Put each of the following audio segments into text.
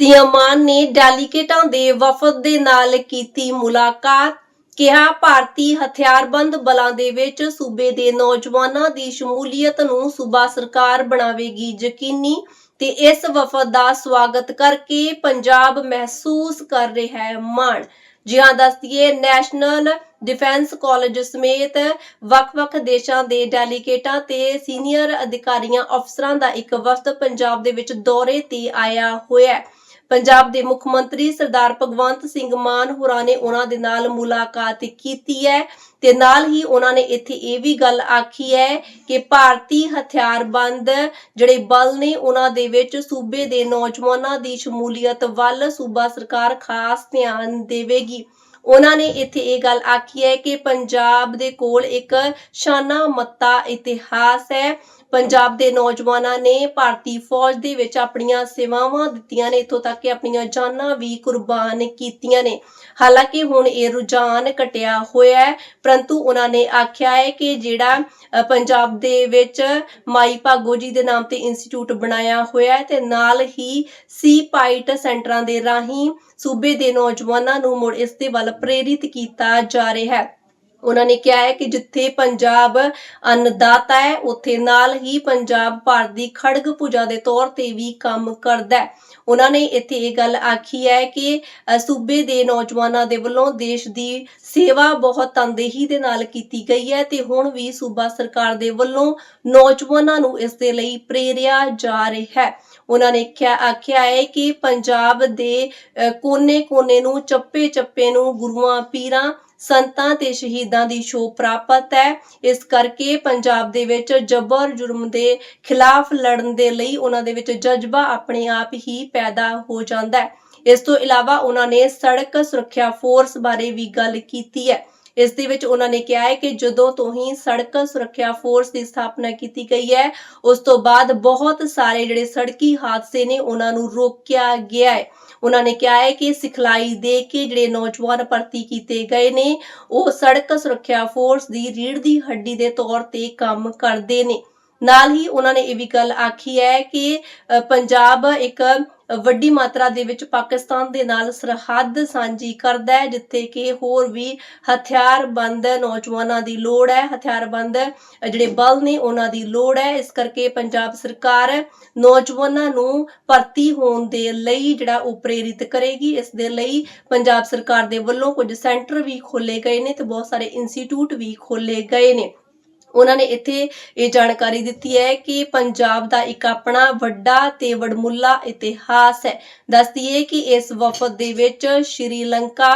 CM ਮਾਨ ਨੇ ਡੈਲੀਗੇਟਾਂ ਦੇ ਵਫਦ ਦੇ ਨਾਲ ਕੀਤੀ ਮੁਲਾਕਾਤ। ਕਿਹਾ, ਭਾਰਤੀ ਹਥਿਆਰਬੰਦ ਬਲਾਂ ਦੇ ਵਿੱਚ ਸੂਬੇ ਦੇ ਨੌਜਵਾਨਾਂ ਦੀ ਸ਼ਮੂਲੀਅਤ ਨੂੰ ਸੂਬਾ ਸਰਕਾਰ ਬਣਾਵੇਗੀ ਯਕੀਨੀ ਤੇ ਇਸ ਵਫਦ ਦਾ ਸਵਾਗਤ ਕਰਕੇ ਪੰਜਾਬ ਮਹਿਸੂਸ ਕਰ ਰਿਹਾ ਹੈ ਮਾਣ। ਜੀ ਹਾਂ ਦੱਸਦੀਏ, ਨੈਸ਼ਨਲ ਡਿਫੈਂਸ ਕਾਲਜ ਸਮੇਤ ਵੱਖ-ਵੱਖ ਦੇਸ਼ਾਂ ਦੇ ਡੈਲੀਗੇਟਾਂ ਤੇ ਸੀਨੀਅਰ ਅਧਿਕਾਰੀਆਂ, ਅਫਸਰਾਂ ਦਾ ਇੱਕ ਵਫਦ ਪੰਜਾਬ ਦੇ ਵਿੱਚ ਦੌਰੇ ਤੇ ਆਇਆ ਹੋਇਆ ਹੈ। ਪੰਜਾਬ ਦੇ ਮੁੱਖ ਮੰਤਰੀ ਸਰਦਾਰ ਭਗਵੰਤ ਸਿੰਘ ਮਾਨ ਹੋਰਾਂ ਨੇ ਉਹਨਾਂ ਦੇ ਨਾਲ ਮੁਲਾਕਾਤ ਕੀਤੀ ਹੈ ਤੇ ਨਾਲ ਹੀ ਉਹਨਾਂ ਨੇ ਇੱਥੇ ਇਹ ਵੀ ਗੱਲ ਆਖੀ ਹੈ ਕਿ ਭਾਰਤੀ ਹਥਿਆਰਬੰਦ ਜਿਹੜੇ ਬਲ ਨੇ ਉਹਨਾਂ ਦੇ ਵਿੱਚ ਸੂਬੇ ਦੇ ਨੌਜਵਾਨਾਂ ਦੀ ਸ਼ਮੂਲੀਅਤ ਵੱਲ ਸੂਬਾ ਸਰਕਾਰ ਖਾਸ ਧਿਆਨ ਦੇਵੇਗੀ। ਉਹਨਾਂ ਨੇ ਇੱਥੇ ਇਹ ਗੱਲ ਆਖੀ ਹੈ ਕਿ ਪੰਜਾਬ ਦੇ ਕੋਲ ਇੱਕ ਸ਼ਾਨਾ ਮੱਤਾ ਇਤਿਹਾਸ ਹੈ ਪੰਜਾਬ ਦੇ ਨੌਜਵਾਨਾਂ ਨੇ ਭਾਰਤੀ ਫੌਜ ਦੇ ਵਿੱਚ ਆਪਣੀਆਂ ਸੇਵਾਵਾਂ ਦਿੱਤੀਆਂ ਨੇ। ਇੱਥੋਂ ਤੱਕ ਕਿ ਆਪਣੀਆਂ ਜਾਨਾਂ ਵੀ ਕੁਰਬਾਨ ਕੀਤੀਆਂ ਨੇ। ਹਾਲਾਂਕਿ ਹੁਣ ਇਹ ਰੁਝਾਨ ਘਟਿਆ ਹੋਇਆ ਹੈ, ਪਰੰਤੂ ਉਹਨਾਂ ਨੇ ਆਖਿਆ ਹੈ ਕਿ ਜਿਹੜਾ ਪੰਜਾਬ ਦੇ ਵਿੱਚ ਮਾਈ ਭਾਗੋ ਜੀ ਦੇ ਨਾਮ ਤੇ ਇੰਸਟੀਚਿਊਟ ਬਣਾਇਆ ਹੋਇਆ ਹੈ ਤੇ ਨਾਲ ਹੀ ਸੀ ਪਾਈਟ ਸੈਂਟਰਾਂ ਦੇ ਰਾਹੀਂ ਸੂਬੇ ਦੇ ਨੌਜਵਾਨਾਂ ਨੂੰ ਮੁੜ ਇਸ ਦੇ ਵੱਲ ਪ੍ਰੇਰਿਤ ਕੀਤਾ ਜਾ ਰਿਹਾ ਹੈ। ਉਹਨਾਂ ਨੇ ਕਿਹਾ ਹੈ ਕਿ ਜਿੱਥੇ ਪੰਜਾਬ ਅੰਨਦਾਤਾ ਹੈ, ਉੱਥੇ ਨਾਲ ਹੀ ਪੰਜਾਬ ਭਾਰਤ ਦੀ ਖੜਗ ਪੂਜਾ ਦੇ ਤੌਰ ਤੇ ਵੀ ਕੰਮ ਕਰਦਾ ਹੈ। ਉਹਨਾਂ ਨੇ ਇੱਥੇ ਇਹ ਗੱਲ ਆਖੀ ਹੈ ਕਿ ਸੂਬੇ ਦੇ ਨੌਜਵਾਨਾਂ ਦੇ ਵੱਲੋਂ ਦੇਸ਼ ਦੀ ਸੇਵਾ ਬਹੁਤ ਤਨਦੇਹੀ ਦੇ ਨਾਲ ਕੀਤੀ ਗਈ ਹੈ ਤੇ ਹੁਣ ਵੀ ਸੂਬਾ ਸਰਕਾਰ ਦੇ ਵੱਲੋਂ ਨੌਜਵਾਨਾਂ ਨੂੰ ਇਸ ਦੇ ਲਈ ਪ੍ਰੇਰਿਆ ਜਾ ਰਿਹਾ ਹੈ। ਉਹਨਾਂ ਨੇ ਕਿਹਾ, ਆਖਿਆ ਹੈ ਕਿ ਪੰਜਾਬ ਦੇ ਕੋਨੇ-ਕੋਨੇ ਨੂੰ, ਚੱਪੇ-ਚੱਪੇ ਨੂੰ ਗੁਰੂਆਂ, ਪੀਰਾਂ ਸੰਤਾਂ ਤੇ ਸ਼ਹੀਦਾਂ ਦੀ ਸ਼ੋਅ ਪ੍ਰਾਪਤ ਹੈ। ਇਸ ਕਰਕੇ ਪੰਜਾਬ ਦੇ ਵਿੱਚ ਜ਼ਬਰ ਜੁਰਮ ਦੇ ਖਿਲਾਫ ਲੜਨ ਦੇ ਲਈ ਉਹਨਾਂ ਦੇ ਵਿੱਚ ਜਜ਼ਬਾ ਆਪਣੇ ਆਪ ਹੀ ਪੈਦਾ ਹੋ ਜਾਂਦਾ ਹੈ। ਇਸ ਤੋਂ ਇਲਾਵਾ ਉਹਨਾਂ ਨੇ ਸੜਕ ਸੁਰੱਖਿਆ ਫੋਰਸ ਬਾਰੇ ਵੀ ਗੱਲ ਕੀਤੀ ਹੈ। ਇਸ ਦੇ ਵਿੱਚ ਉਹਨਾਂ ਨੇ ਕਿਹਾ ਹੈ ਕਿ ਜਦੋਂ ਤੋਂ ਹੀ ਸੜਕ ਸੁਰੱਖਿਆ ਫੋਰਸ ਦੀ ਸਥਾਪਨਾ ਕੀਤੀ ਗਈ ਹੈ, ਉਸ ਤੋਂ ਬਾਅਦ ਬਹੁਤ ਸਾਰੇ ਜਿਹੜੇ ਸੜਕੀ ਹਾਦਸੇ ਨੇ ਉਹਨਾਂ ਨੂੰ ਰੋਕਿਆ ਗਿਆ ਹੈ। ਉਹਨਾਂ ਨੇ ਕਿਹਾ ਹੈ ਕਿ ਸਿਖਲਾਈ ਦੇ ਕੇ ਜਿਹੜੇ ਨੌਜਵਾਨ ਭਰਤੀ ਕੀਤੇ ਗਏ ਨੇ, ਉਹ ਸੜਕ ਸੁਰੱਖਿਆ ਫੋਰਸ ਦੀ ਰੀੜ ਦੀ ਹੱਡੀ ਦੇ ਤੌਰ ਤੇ ਕੰਮ ਕਰਦੇ ਨੇ। ਨਾਲ ਹੀ ਉਹਨਾਂ ਨੇ ਇਹ ਵੀ ਗੱਲ ਆਖੀ ਹੈ ਕਿ ਪੰਜਾਬ ਇੱਕ ਵੱਡੀ ਮਾਤਰਾ ਦੇ ਵਿੱਚ ਪਾਕਿਸਤਾਨ ਦੇ ਨਾਲ ਸਰਹੱਦ ਸਾਂਝੀ ਕਰਦਾ ਹੈ, ਜਿੱਥੇ ਕਿ ਹੋਰ ਵੀ ਹਥਿਆਰਬੰਦ ਨੌਜਵਾਨਾਂ ਦੀ ਲੋੜ ਹੈ। ਹਥਿਆਰਬੰਦ ਜਿਹੜੇ ਬਲ ਨੇ, ਉਹਨਾਂ ਦੀ ਲੋੜ ਹੈ। ਇਸ ਕਰਕੇ ਪੰਜਾਬ ਸਰਕਾਰ ਨੌਜਵਾਨਾਂ ਨੂੰ ਭਰਤੀ ਹੋਣ ਦੇ ਲਈ ਜਿਹੜਾ ਉਹ ਪ੍ਰੇਰਿਤ ਕਰੇਗੀ। ਇਸ ਦੇ ਲਈ ਪੰਜਾਬ ਸਰਕਾਰ ਦੇ ਵੱਲੋਂ ਕੁਝ ਸੈਂਟਰ ਵੀ ਖੋਲੇ ਗਏ ਨੇ ਤੇ ਬਹੁਤ ਸਾਰੇ ਇੰਸਟੀਚਿਊਟ ਵੀ ਖੋਲੇ ਗਏ ਨੇ। ਉਹਨਾਂ ਨੇ ਇੱਥੇ ਇਹ ਜਾਣਕਾਰੀ ਦਿੱਤੀ ਹੈ ਕਿ ਪੰਜਾਬ ਦਾ ਇੱਕ ਆਪਣਾ ਵੱਡਾ ਤੇ ਵਡਮੁੱਲਾ ਇਤਿਹਾਸ ਹੈ। ਦੱਸਦੀਏ ਕਿ ਇਸ ਵਫਦ ਦੇ ਵਿੱਚ ਸ਼੍ਰੀਲੰਕਾ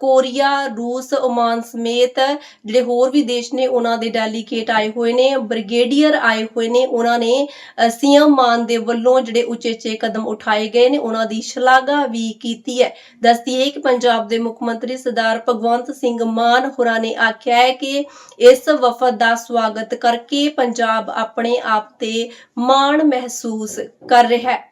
ਕੋਰੀਆ, ਰੂਸ, ਓਮਾਨ ਸਮੇਤ ਜਿਹੜੇ ਹੋਰ ਵੀ ਦੇਸ਼ ਨੇ ਉਹਨਾਂ ਦੇ ਡੈਲੀਗੇਟ ਆਏ ਹੋਏ ਨੇ, ਬ੍ਰਿਗੇਡੀਅਰ ਆਏ ਹੋਏ ਨੇ, ਉਹਨਾਂ ਨੇ ਸੀਐਮ ਮਾਨ ਦੇ ਵੱਲੋਂ ਜਿਹੜੇ ਉਚੇਚੇ ਕਦਮ ਉਠਾਏ ਗਏ ਨੇ, ਉਹਨਾਂ ਦੀ ਸ਼ਲਾਘਾ ਵੀ ਕੀਤੀ ਹੈ। ਦੱਸਦੀਏ ਕਿ ਪੰਜਾਬ ਦੇ ਮੁੱਖ ਮੰਤਰੀ ਸਰਦਾਰ ਭਗਵੰਤ ਸਿੰਘ ਮਾਨ ਹੋਰਾਂ ਨੇ ਆਖਿਆ ਹੈ ਕਿ ਇਸ ਵਫਦ ਦਾ ਸਵਾਗਤ ਕਰਕੇ ਪੰਜਾਬ ਆਪਣੇ ਆਪ ਤੇ ਮਾਣ ਮਹਿਸੂਸ ਕਰ ਰਿਹਾ ਹੈ।